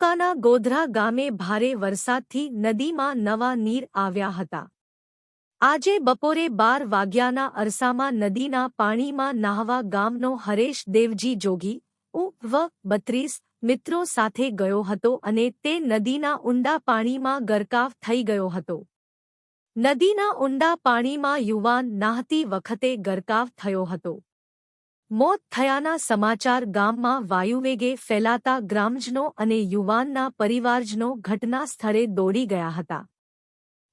તાલુકાના ગોધરા ગામે ભારે વરસાદથી નદીમાં નવા નીર આવ્યા હતા. આજે બપોરે બાર વાગ્યાના અરસામાં નદીના પાણીમાં નાહવા ગામનો હરેશ દેવજી જોગી, ઉ, વ, બત્રીસ મિત્રો સાથે ગયો હતો અને તે નદીના ઊંડા પાણીમાં ગરકાવ થઈ ગયો હતો. નદીના ઊંડા પાણીમાં યુવાન નાહતી વખતે ગરકાવ થયો હતો. મોત થયાના સમાચાર ગામમાં વાયુવેગે ફેલાતા ગ્રામજનો અને યુવાનના પરિવારજનો ઘટના સ્થળે દોડી ગયા હતા.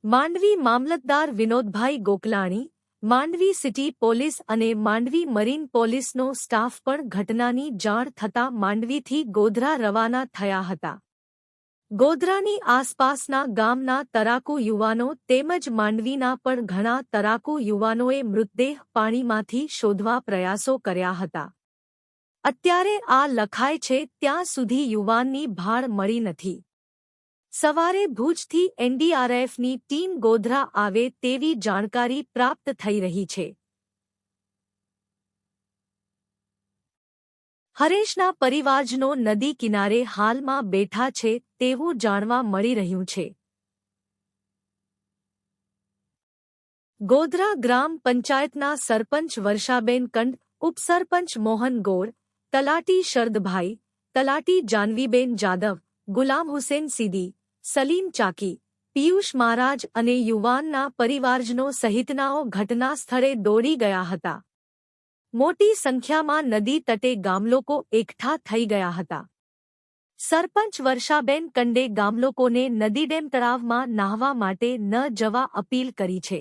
માંડવી મામલતદાર વિનોદભાઈ ગોકલાણી, માંડવી સિટી પોલીસ અને માંડવી મરીન પોલીસનો સ્ટાફ પણ ઘટનાની જાણ થતાં માંડવીથી ગોધરા રવાના થયા હતા. ગોધરાની આસપાસના ગામના તરાકુ યુવાનો તેમજ માંડવીના પણ ઘણા તરાકુ યુવાનોએ મૃતદેહ પાણીમાંથી શોધવા પ્રયાસો કર્યા હતા. અત્યારે આ લખાય છે, ત્યાં સુધી યુવાનની ભાળ મળી નથી. સવારે ભુજથી એનડીઆરએફની ટીમ ગોધરા આવે તેવી જાણકારી પ્રાપ્ત થઈ રહી છે. હરેશના પરિવારજનો નદી કિનારે હાલમાં બેઠા છે તેવું જાણવા મળી રહ્યું છે. ગોધરા ગ્રામ પંચાયતના સરપંચ વર્ષાબેન કંડ ઉપસરપંચ મોહન ગોર, તલાટી શરદભાઈ, તલાટી જાનવીબેન જાદવ, ગુલામ હુસેન સીદી, સલીમ ચાકી, પિયુષ મહારાજ અને યુવાનના પરિવારજનો સહિતનાઓ ઘટના સ્થળે દોડી ગયા હતા. મોટી સંખ્યામાં નદી તટે ગામલોકો એકઠા થઈ ગયા હતા. સરપંચ વર્ષાબેન કંડે ગામલોકોને નદી ડેમ તળાવમાં નાહવા માટે ન જવા અપીલ કરી છે.